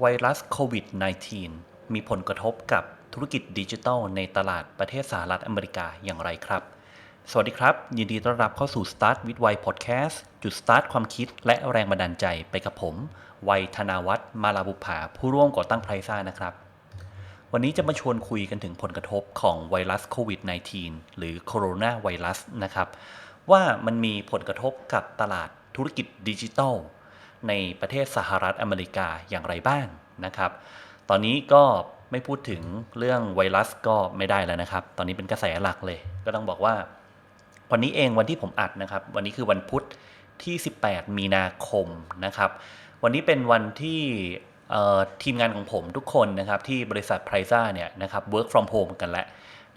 ไวรัสโควิด -19 มีผลกระทบกับธุรกิจดิจิทัลในตลาดประเทศสหรัฐอเมริกาอย่างไรครับ สวัสดีครับ ยินดีต้อนรับเข้าสู่ Start with Why Podcast จุด start ความคิดและแรงบันดาลใจไปกับผม วัยธนาวัฒน์มาลาบุภาผู้ร่วมก่อตั้งไพรซ่านะครับ วันนี้จะมาชวนคุยกันถึงผลกระทบของไวรัสโควิด -19 หรือโคโรนาไวรัสนะครับ ว่ามันมีผลกระทบกับตลาดธุรกิจดิจิทัล ในประเทศสหรัฐอเมริกาอย่างไรบ้างนะครับ ตอนนี้ก็ไม่พูดถึงเรื่องไวรัสก็ไม่ได้แล้วนะครับ ตอนนี้เป็นกระแสหลักเลย ก็ต้องบอกว่า วันนี้เองวันที่ผมอัดนะครับ วันนี้คือวันพุธที่ 18 มีนาคมนะครับ วันนี้เป็นวันที่ทีมงานของผมทุกคนนะครับที่บริษัทไพรซ่าเนี่ยนะครับ work from home กันแล้ว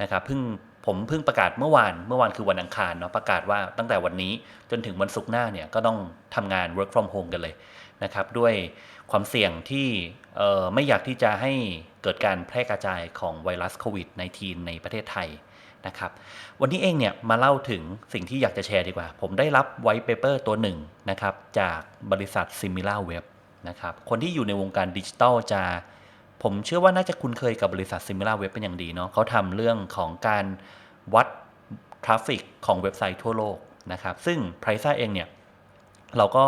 นะครับเพิ่ง ผมเพิ่งประกาศเมื่อวาน เมื่อวานคือวันอังคารเนาะประกาศว่าตั้งแต่วันนี้จนถึงวันศุกร์หน้าเนี่ยก็ต้องทำงาน work from home กันเลยนะครับด้วยความเสี่ยงที่ไม่อยากที่จะให้เกิดการแพร่กระจายของไวรัสโควิด -19 ในประเทศไทยนะครับวันนี้เองเนี่ยมาเล่าถึงสิ่งที่อยากจะแชร์ดีกว่า ผมได้รับไวท์เปเปอร์ตัวหนึ่งนะครับจากบริษัท Similar Web นะครับคนที่อยู่ในวงการดิจิทัลจะ ผมเชื่อว่าน่าจะคุ้นเคยกับบริษัท Similar Web เป็นอย่างดีเนาะเขาทำเรื่องของการวัดทราฟฟิกของเว็บไซต์ทั่วโลกนะครับซึ่ง p r i c e เองเนี่ย เราก็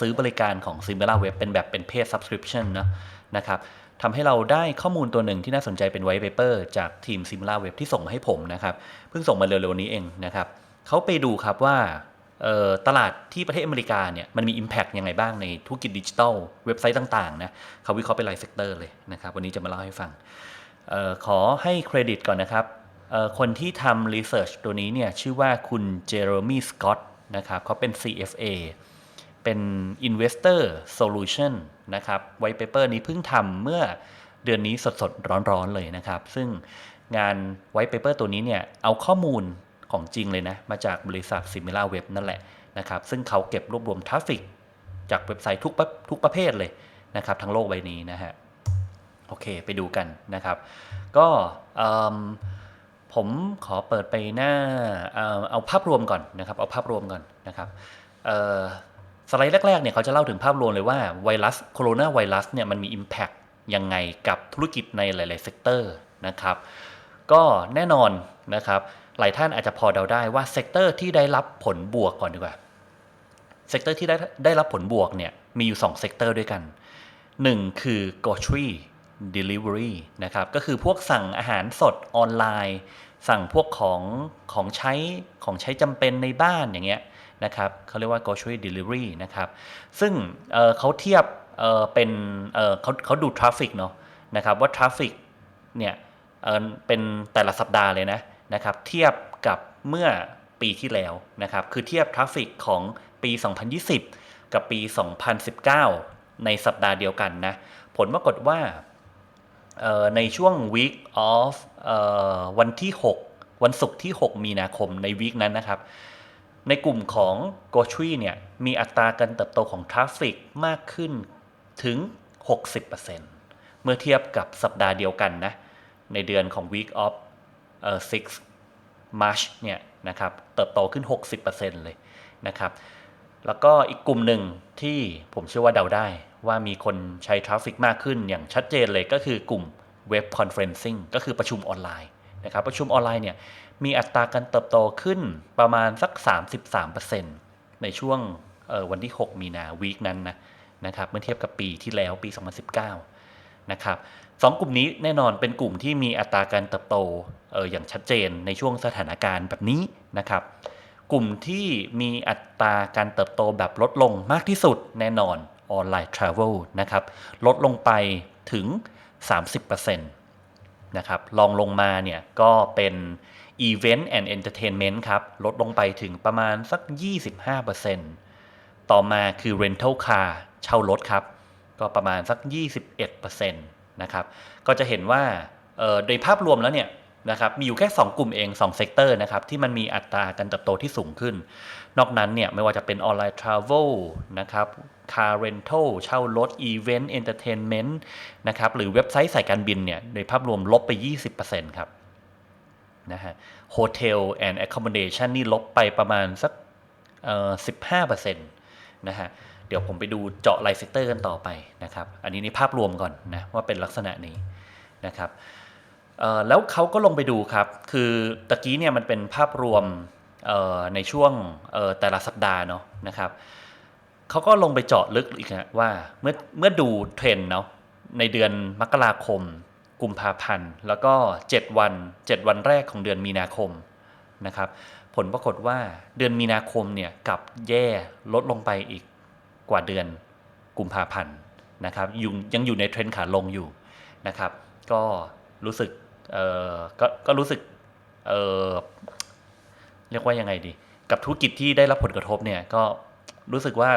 ซื้อบริการของ Similar Web เป็นแบบเป็นเพจ subscription นะนะครับทำให้เราได้ข้อมูลตัวหนึ่งที่น่าสนใจเป็น white paper จากทีม Similar Web ที่ส่งมาให้ผมนะครับ เพิ่งส่งมาเร็วๆนี้เองนะครับเขาไปดูครับว่า ตลาดที่ประเทศอเมริกาเนี่ยมันมี Impact ยังไงบ้างในธุรกิจดิจิทัลเว็บไซต์ต่างๆนะเขาวิเคราะห์เป็นรายเซกเตอร์เลยนะครับ วันนี้จะมาเล่าให้ฟังออขอให้เครดิตก่อนนะครับ คนที่ทำรีเสิร์ชตัวนี้เนี่ยชื่อว่าคุณเจอร์มีสกอตนะครับเขาเป็น CFA เป็น Investor Solution นะครับไวท์เปเปอร์นี้เพิ่งทำเมื่อเดือนนี้สดๆ ร้อนๆเลยนะครับ ซึ่งงานไวท์เปเปอร์ตัวนี้เนี่ยเอาข้อมูล ของจริงเลยนะ มาจากบริษัท Similar Web นั่นแหละนะครับ ซึ่งเขาเก็บรวบรวมทราฟฟิกจากเว็บไซต์ทุกประทุกประเภทเลยนะครับทั้งโลกใบนี้นะฮะ โอเคไปดูกันนะครับ ก็ผมขอเปิดไปหน้าเอาภาพรวมก่อนนะครับ เอาภาพรวมก่อนนะครับสไลด์แรกๆเนี่ยเขาจะเล่าถึงภาพรวมเลยว่าไวรัสโคโรนาไวรัสเนี่ยมันมี Impact ยังไงกับธุรกิจในหลาย ๆ เซกเตอร์นะครับ ก็แน่นอนนะครับ หลายท่านอาจจะพอเดาได้ว่าเซกเตอร์ที่ได้รับผลบวกก่อนดีกว่าเซกเตอร์ที่ได้ได้รับผลบวกเนี่ยมีอยู่2เซกเตอร์ด้วยกัน 1 คือ grocery delivery นะครับก็คือพวกสั่งอาหารสดออนไลน์ สั่งพวกของของใช้ของใช้จำเป็นในบ้านอย่างเงี้ยนะครับเขาเรียกว่า grocery delivery นะครับซึ่งเเขาเทียบเเป็นเเขาเขาดูทราฟฟิกเนาะนะครับว่าทราฟฟิกเนี่ยเเป็นแต่ละสัปดาห์เลยนะ นะครับเทียบกับเมื่อปีที่แล้วนะครับคือเทียบทราฟฟิกของปี 2020 กับปี 2019 ในสัปดาห์เดียวกันนะผลปรากฏว่าเอ่อในช่วง week of เอ่อวันที่ 6 วันศุกร์ที่ 6 มีนาคมในวีคนั้นนะครับ ในกลุ่มของ grocery เนี่ยมีอัตราการเติบโตของทราฟฟิกมากขึ้นถึง 60%เมื่อเทียบกับสัปดาห์เดียวกันนะ ในเดือนของ week of เอ่อ6 March เนี่ยนะครับเติบโตขึ้น 60%เลยนะครับ แล้วก็อีกกลุ่มหนึ่งที่ผมเชื่อว่าเดาได้ว่ามีคนใช้ทราฟฟิกมากขึ้นอย่างชัดเจนเลยก็คือกลุ่มเว็บคอนเฟรนซิ่งก็คือประชุมออนไลน์นะครับประชุมออนไลน์เนี่ยมีอัตราการเติบโตขึ้นประมาณสัก 33%ในช่วงเอ่อวันที่ 6 มีนาวีคนั้นนะนะครับเมื่อเทียบกับปีที่แล้วปี 2019 นะครับ สองกลุ่มนี้แน่นอนเป็นกลุ่มที่มีอัตราการเติบโตเอออย่างชัดเจนในช่วงสถานการณ์แบบนี้นะครับ กลุ่มที่มีอัตราการเติบโตแบบลดลงมากที่สุดแน่นอนออนไลน์ทราเวลนะครับลดลงไปถึง 30%นะครับลองลงมาเนี่ยก็เป็น Event and Entertainment ครับ ลดลงไปถึงประมาณสัก 25%ต่อมาคือ Rental Car เช่ารถครับ ก็ประมาณสัก 21% นะครับ ก็จะเห็นว่าโดยภาพรวมแล้วเนี่ยนะครับมีอยู่แค่ 2 กลุ่มเอง2เซกเตอร์นะครับที่มันมีอัตราการเติบโตที่สูงขึ้น นอกนั้นเนี่ยไม่ว่าจะเป็นออนไลน์ทราเวลนะครับ car rental เช่ารถ event entertainment นต์นะครับหรือเว็บไซต์สายการบินเนี่ยโดยภาพรวมลบไป 20%ครับนะฮะ hotel and accommodation นี่ลบไปประมาณสักเอ่อ15%นะฮะ เดี๋ยวผมไปดูเจาะไลน์เซกเตอร์กันต่อไปนะครับ อันนี้ในภาพรวมก่อนนะว่าเป็นลักษณะนี้นะครับแล้วเขาก็ลงไปดูครับ คือตะกี้เนี่ยมันเป็นภาพรวมในช่วงแต่ละสัปดาห์เนาะนะครับเขาก็ลงไปเจาะลึกอีกนะว่าเมื่อเมื่อดูเทรนด์เนาะในเดือนมกราคม กุมภาพันธ์ แล้วก็ 7 วัน 7 วันแรกของเดือนมีนาคมนะครับ ผลปรากฏว่าเดือนมีนาคมเนี่ยกลับแย่ลดลงไปอีก กว่าเดือนกุมภาพันธ์นะครับยังยังอยู่ในเทรนด์ขาลงอยู่นะครับ ก็รู้สึกเออก็ก็รู้สึกเออเรียกว่ายังไงดี กับธุรกิจที่ได้รับผลกระทบเนี่ยก็รู้สึกว่า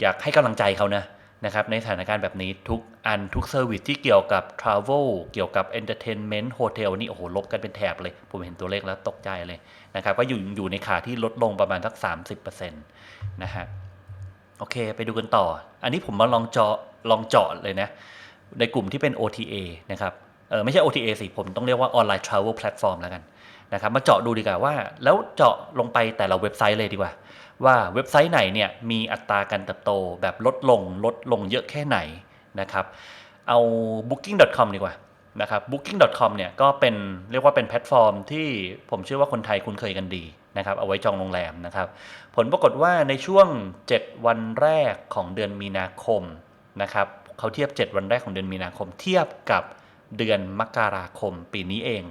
อยากให้กำลังใจเขานะนะครับในสถานการณ์แบบนี้ทุกอันทุกเซอร์วิสที่เกี่ยวกับ Travel เกี่ยวกับ Entertainment Hotel นี่โอ้โหลบกันเป็นแถบเลย ผมเห็นตัวเลขแล้วตกใจเลยนะครับ ก็อยู่อยู่ในขาที่ลดลงประมาณสัก 30%นะฮะ โอเค ไปดูกันต่อ อันนี้ผมมาลองเจาะลองเจาะเลยนะ ในกลุ่มที่เป็น OTA นะครับเออไม่ใช่ OTA สิ ผมต้องเรียกว่า Online Travel Platform แล้วกันนะครับมาเจาะดูดีกว่าว่า แล้วเจาะลงไปแต่ละเว็บไซต์เลยดีกว่า ว่าเว็บไซต์ไหนเนี่ยมีอัตราการเติบโตแบบลดลงลดลงเยอะแค่ไหนนะครับเอา booking.com ดีกว่านะครับ booking.com เนี่ยก็เป็นเรียกว่าเป็นแพลตฟอร์มที่ผมเชื่อว่าคนไทยคุ้นเคยกันดี นะครับเอาไว้จองโรงแรมนะครับ ผลปรากฏว่าในช่วง 7 วันแรกของเดือนมีนาคมนะครับเขาเทียบ 7 วันแรกของเดือนมีนาคม เทียบกับเดือนมกราคมปีนี้เอง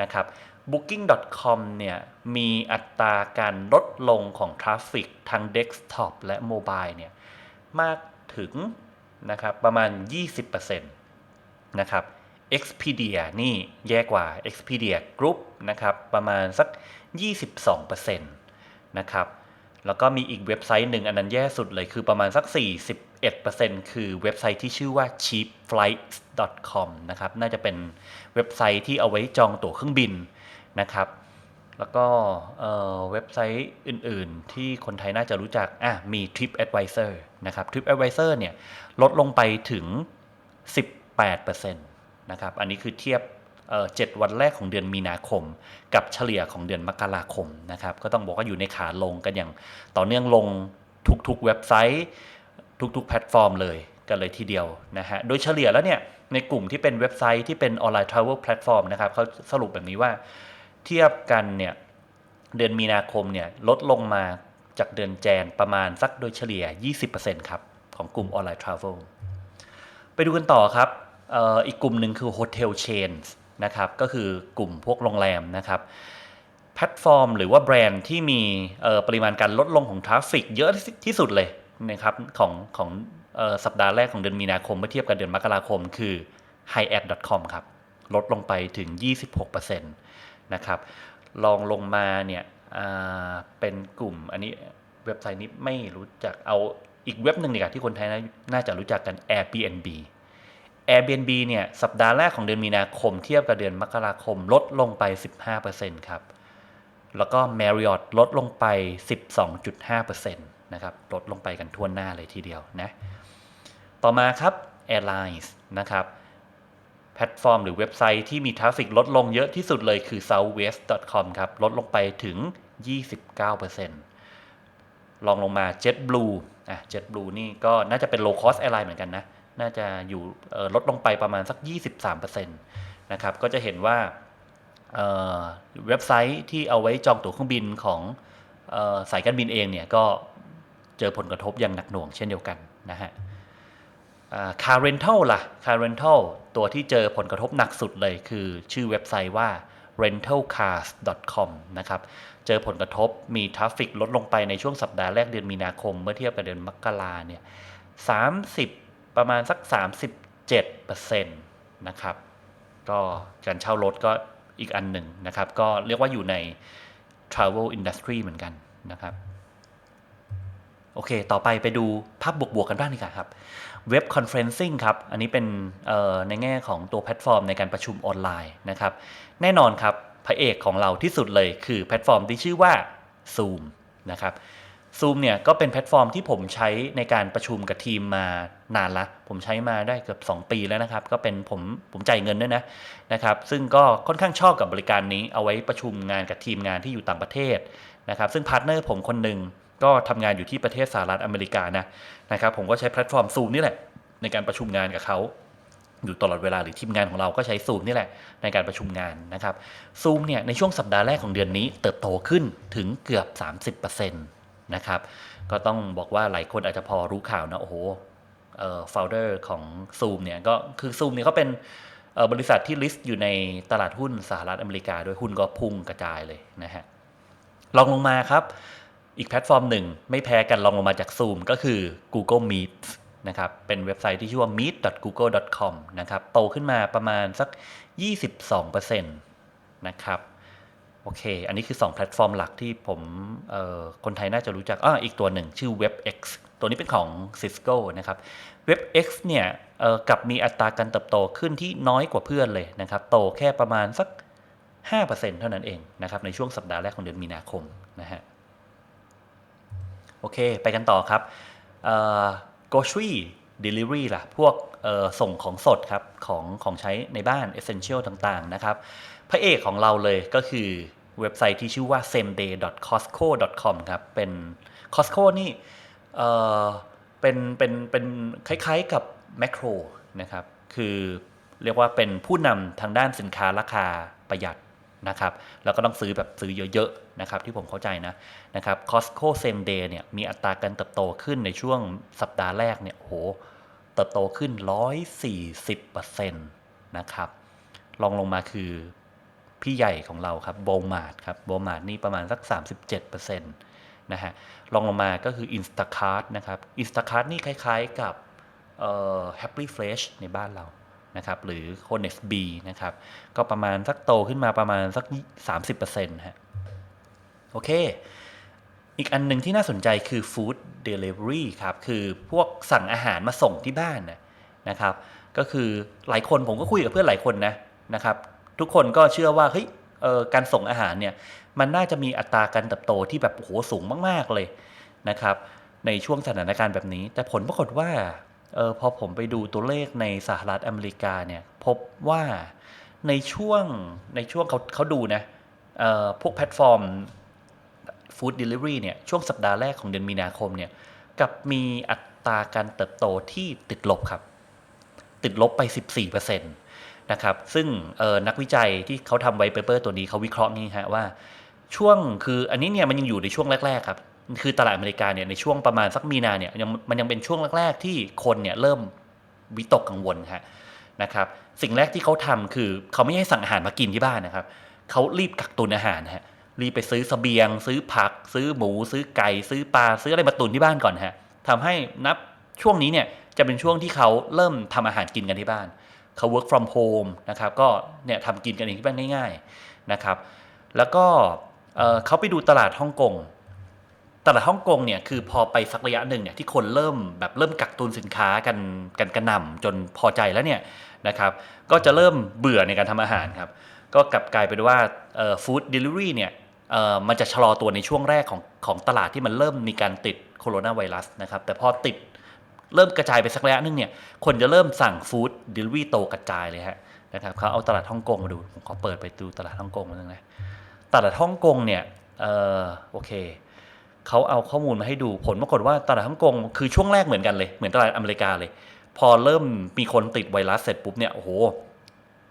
นะครับ booking.com เนี่ยมีอัตราการลดลงของทราฟฟิกทางเดสก์ท็อปและโมบายเนี่ยมากถึงนะครับประมาณ 20%นะครับ Expedia นี่แย่กว่า Expedia Group นะครับประมาณสัก 22%นะครับ แล้วก็มีอีกเว็บไซต์หนึ่งอันนั้นแย่สุดเลยคือประมาณสัก 41%คือเว็บไซต์ที่ชื่อว่า cheapflights.com นะครับ น่าจะเป็นเว็บไซต์ที่เอาไว้จองตั๋วเครื่องบินนะครับ แล้วก็เเว็บไซต์อื่นๆ ที่คนไทยน่าจะรู้จักอะมี TripAdvisor นะครับ TripAdvisor เนี่ยลดลงไปถึง 18%นะครับ อันนี้คือเทียบ เจ็ดวันแรกของเดือนมีนาคม กับเฉลี่ยของเดือนมกราคมนะครับก็ต้องบอกว่าอยู่ในขาลงกันอย่างต่อเนื่องลงทุกๆเว็บไซต์ทุกๆแพลตฟอร์มเลยกันเลยทีเดียวนะฮะโดยเฉลี่ยแล้วเนี่ยในกลุ่มที่เป็นเว็บไซต์ที่เป็นออนไลน์ทราเวลแพลตฟอร์มนะครับเขาสรุปแบบนี้ว่าเทียบกันเนี่ยเดือนมีนาคมเนี่ยลดลงมาจากเดือนแจนประมาณสักโดยเฉลี่ย 20%ครับของกลุ่มออนไลน์ทราเวลไปดูกันต่อครับออีกกลุ่มหนึ่งคือ Hotel Chains น นะครับก็คือกลุ่มพวกโรงแรมนะครับแพลตฟอร์ม หรือว่าแบรนด์ที่มีปริมาณการลดลงของทราฟฟิกเยอะที่สุดเลยนะครับของของสัปดาห์แรกของเดือนมีนาคมเมื่อเทียบกับเดือนมกราคมคือ hiac.com ครับลดลงไปถึง 26%นะครับลองลงมาเนี่ยเป็นกลุ่มอันนี้เว็บไซต์นี้ไม่รู้จักเอาอีกเว็บหนึ่งดีกว่าที่คนไทยน่าจะรู้จักกัน Airbnb Airbnb เนี่ยสัปดาห์แรกของเดือนมีนาคมเทียบกับเดือนมกราคมลดลงไป 15%ครับ แล้วก็ Marriott ลดลงไป 12.5%นะครับลดลงไปกันทั่วหน้าเลยทีเดียวนะ ต่อมาครับ Airlines นะครับแพลตฟอร์มหรือเว็บไซต์ที่มีทราฟฟิกลดลงเยอะที่สุดเลยคือ southwest.com ครับลดลงไปถึง 29%ลองลงมา JetBlue อะ JetBlue นี่ก็น่าจะเป็น low cost airline เหมือนกันนะ น่าจะอยู่ลดลงไปประมาณสัก 23%นะครับก็จะเห็นว่าเว็บไซต์ที่เอาไว้จองตั๋วเครื่องบินของสายการบินเองเนี่ยก็เจอผลกระทบอย่างหนักหน่วงเช่นเดียวกันนะฮะคาร์เรนทัลล่ะคาร์เรนทัลตัวที่เจอผลกระทบหนักสุดเลยคือชื่อเว็บไซต์ว่า rentalcars.com นะครับเจอผลกระทบมีทราฟฟิกลดลงไปในช่วงสัปดาห์แรกเดือนมีนาคม เมื่อเทียบกับเดือนมกราเนี่ย30 ประมาณสัก 37%นะครับ ก็การเช่ารถก็อีกอันหนึ่งนะครับ ก็เรียกว่าอยู่ใน travel industry เหมือนกันนะครับ โอเค ต่อไปไปดูภาพบวกๆกันบ้างดีกว่าครับ เว็บคอนเฟรนซิ่งครับ อันนี้เป็นในแง่ของตัวแพลตฟอร์มในการประชุมออนไลน์นะครับ แน่นอนครับ พระเอกของเราที่สุดเลยคือแพลตฟอร์มที่ชื่อว่า Zoom นะครับ Zoom เนี่ยก็เป็นแพลตฟอร์มที่ผมใช้ในการประชุมกับทีมมานานละ ผมใช้มาได้เกือบ 2 ปีแล้วนะครับ ก็เป็นผมผมจ่ายเงินด้วยนะนะครับ ซึ่งก็ค่อนข้างชอบกับบริการนี้เอาไว้ประชุมงานกับทีมงานที่อยู่ต่างประเทศนะครับ ซึ่งพาร์ทเนอร์ผมคนหนึ่งก็ทำงานอยู่ที่ประเทศสหรัฐอเมริกานะนะครับ ผมก็ใช้แพลตฟอร์ม Zoom นี่แหละ ในการประชุมงานกับเขาอยู่ตลอดเวลาหรือทีมงานของเราก็ใช้ Zoom นี่แหละในการประชุมงานนะครับ Zoom เนี่ยในช่วงสัปดาห์แรกของเดือนนี้เติบโตขึ้นถึงเกือบ 30%น นะครับ ก็ต้องบอกว่าหลายคนอาจจะพอรู้ข่าวนะโอ้โหเอ่อ founder ของ Zoom เนี่ยก็คือ Zoom เนี่ยเขาเป็นบริษัทที่ list อยู่ในตลาดหุ้นสหรัฐอเมริกาด้วยหุ้นก็พุ่งกระจายเลยนะฮะลองลงมาครับ อีกแพลตฟอร์มหนึ่งไม่แพ้กันลองลงมาจาก Zoom ก็คือ Google Meet นะครับเป็นเว็บไซต์ที่ชื่อว่า meet.google.com นะครับโตขึ้นมาประมาณสัก 22%นะครับ โอเค อันนี้คือ 2 แพลตฟอร์มหลักที่ผมคนไทยน่าจะรู้จักอ้ออีกตัวหนึ่งชื่อ WebX ตัวนี้เป็นของ Cisco นะครับ WebX เนี่ยเอ่อกลับมีอัตราการเติบโตขึ้นที่น้อยกว่าเพื่อนเลยนะครับ โตแค่ประมาณสัก 5%เท่านั้นเองนะครับในช่วงสัปดาห์แรกของเดือนมีนาคมนะฮะ โอเค ไปกันต่อครับ grocery delivery ล่ะ พวกส่งของสดครับ ของของใช้ในบ้าน essential ต่างๆ นะครับ พระเอกของเราเลยก็คือเว็บไซต์ที่ชื่อว่า sameday.costco.com ครับเป็น Costco นี่เออเป็นเป็นเป็นคล้ายๆกับ Macro นะครับ คือเรียกว่าเป็นผู้นำทางด้านสินค้าราคาประหยัดนะครับแล้วก็ต้องซื้อแบบซื้อเยอะๆนะครับที่ผมเข้าใจนะนะครับ Costco Same Day เนี่ยมีอัตราการเติบโตขึ้นในช่วงสัปดาห์แรกเนี่ยโหเติบโตขึ้น 140%นะครับลองลงมาคือ พี่ใหญ่ของเราครับโบมาร์ครับโบมาร์นี่ประมาณสัก 37%นะฮะลองลงมาก็คือ Instacart นะครับ Instacart นี่คล้ายๆกับ Happy Fresh ในบ้านเรานะครับหรือ Honest B นะครับก็ประมาณสักโตขึ้นมาประมาณสัก 30%ฮะโอเค อีกอันหนึ่งที่น่าสนใจคือ Food Delivery ครับ คือพวกสั่งอาหารมาส่งที่บ้านนะนะครับ ก็คือหลายคนผมก็คุยกับเพื่อนหลายคนนะนะครับ ทุกคนก็เชื่อว่าเฮ้ยการส่งอาหารเนี่ยมันน่าจะมีอัตราการเติบโตที่แบบโหสูงมากๆเลยนะครับ ในช่วงสถานการณ์แบบนี้ แต่ผลปรากฏว่าออพอผมไปดูตัวเลขในสหรัฐอเมริกาเนี่ยพบว่าในช่วงในช่วงเขาเขาดูนะออพวกแพลตฟอร์มฟู้ดเดลิเวอรี่เนี่ยช่วงสัปดาห์แรกของเดือนมีนาคมเนี่ยกับมีอัตราการเติบโตที่ติดลบครับ ติดลบไป 14% นะครับ ซึ่งนักวิจัยที่เขาทำไว้เปเปอร์ตัวนี้เขาวิเคราะห์นี่ฮะว่า ช่วงคืออันนี้เนี่ยมันยังอยู่ในช่วงแรกๆครับคือตลาดอเมริกาเนี่ยในช่วงประมาณสักมีนาเนี่ยยังมันยังเป็นช่วงแรกๆที่คนเนี่ยเริ่มวิตกกังวลฮะนะครับสิ่งแรกที่เขาทำคือเขาไม่ให้สั่งอาหารมากินที่บ้านนะครับเขารีบกักตุนอาหารฮะรีบไปซื้อสเสบียง ซื้อผัก ซื้อหมู ซื้อไก่ ซื้อปลาซื้ออะไรมาตุนที่บ้านก่อนฮะทำให้นับช่วงนี้เนี่ยจะเป็นช่วงที่เขาเริ่มทำอาหารกินกันที่บ้าน เขา work from home นะครับก็เนี่ยทำกินกันเองที่บ้านง่ายๆนะครับแล้วก็เขาไปดูตลาดฮ่องกงตลาดฮ่องกงเนี่ยคือพอไปสักระยะหนึ่งเนี่ยที่คนเริ่มแบบเริ่มกักตุนสินค้ากันกันกระหน่ำจนพอใจแล้วเนี่ยนะครับก็จะเริ่มเบื่อในการทำอาหารครับก็กลับกลายเป็นว่าฟู้ดเดลิเวอรี่เนี่ยมันจะชะลอตัวในช่วงแรกของของตลาดที่มันเริ่มมีการติดโคโรนาไวรัสนะครับแต่พอติด เริ่มกระจายไปสักระยะหนึงเนี่ยคนจะเริ่มสั่งฟู้ดเดลิเวอรี่โตกระจายเลยฮะนะครับเขาเอาตลาดฮ่องกงมาดูผมขอเปิดไปดูตลาดฮ่องกงนิดนึงนะตลาดฮ่องกงเนี่ยเออโอเคเขาเอาข้อมูลมาให้ดูผลปรากฏว่าตลาดฮ่องกงคือช่วงแรกเหมือนกันเลยเหมือนตลาดอเมริกาเลย พอเริ่มมีคนติดไวรัสเสร็จปุ๊บเนี่ยโอ้โห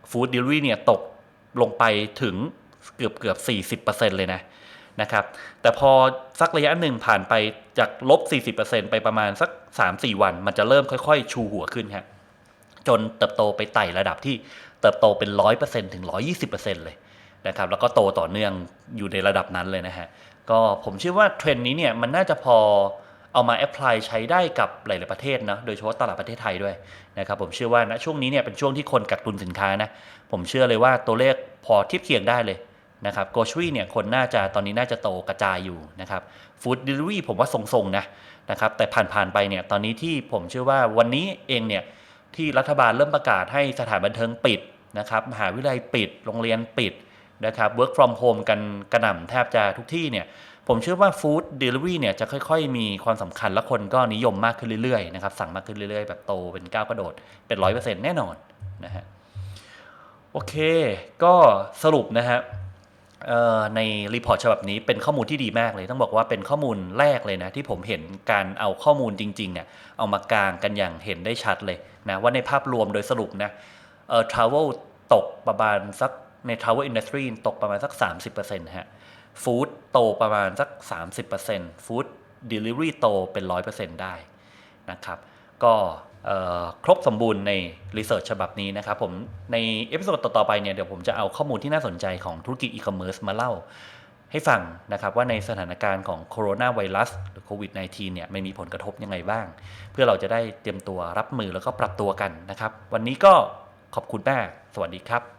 ฟู้ดเดลิเวอรี่เนี่ยตกลงไปถึงเกือบเกือบ40%เลยนะ นะครับ แต่พอสักระยะหนึ่งผ่านไปจากลบ 40%ไปประมาณสัก 3-4 วัน มันจะเริ่มค่อยๆ ชูหัวขึ้นครับจนเติบโตไปไต่ระดับที่เติบโตเป็น 100%ถึง 120%เลยนะครับ แล้วก็โตต่อเนื่องอยู่ในระดับนั้นเลยนะฮะ ก็ผมเชื่อว่าเทรนด์นี้เนี่ยมันน่าจะพอเอามาแอพพลายใช้ได้กับหลาย ๆ ประเทศนะ โดยเฉพาะตลาดประเทศไทยด้วยนะครับ ผมเชื่อว่าณช่วงนี้เนี่ยเป็นช่วงที่คนกักตุนสินค้านะ ผมเชื่อเลยว่าตัวเลขพอเทียบเคียงได้เลย นะครับโกช r ีเนี่ยคนน่าจะตอนนี้น่าจะโตกระจายอยู่นะครับฟู้ดเดลิเวอรี่ผมว่าทรงๆนะนะครับแต่ผ่านๆไปเนี่ยตอนนี้ที่ผมเชื่อว่าวันนี้เองเนี่ยที่รัฐบาลเริ่มประกาศให้สถานบันเทิงปิดนะครับมหาวิทยาลัยปิด โรงเรียนปิดนะครับ work from home กันกระหน่ำแทบจะทุกที่เนี่ยผมเชื่อว่าฟู้ดเดลิเวอรี่เนี่ยจะค่อยๆ มีความสำคัญและคนก็นิยมมากขึ้นเรื่อยๆนะครับสั่งมากขึ้นเรื่อยๆ แบบโตเป็นก้าวกระโดดเป็นร้อยเปอร์เซ็นต์แน่นอนนะฮะโอเค ก็สรุปนะฮะ ในรีพอร์ตฉบับนี้เป็นข้อมูลที่ดีมากเลย ต้องบอกว่าเป็นข้อมูลแรกเลยนะ ที่ผมเห็นการเอาข้อมูลจริงๆเนี่ยเอามากางกันอย่างเห็นได้ชัดเลยนะ ว่าในภาพรวมโดยสรุปนะเอ่อ travel ตกประมาณสักใน travel industry ตกประมาณสัก 30%ฮะฟู้ดโตประมาณสัก 30%ฟู้ดเดลิเวอรี่โตเป็น 100%ได้นะครับ ก็ ครบสมบูรณ์ในรีเสิร์ชฉบับนี้นะครับผมในเอพิโซดต่อๆไปเนี่ยเดี๋ยวผมจะเอาข้อมูลที่น่าสนใจของธุรกิจอีคอมเมิร์ซมาเล่าให้ฟังนะครับว่าในสถานการณ์ของโคโรนาไวรัสหรือโควิด -19 เนี่ยมันมีผลกระทบยังไงบ้าง เพื่อเราจะได้เตรียมตัวรับมือแล้วก็ปรับตัวกันนะครับ วันนี้ก็ขอบคุณมาก สวัสดีครับ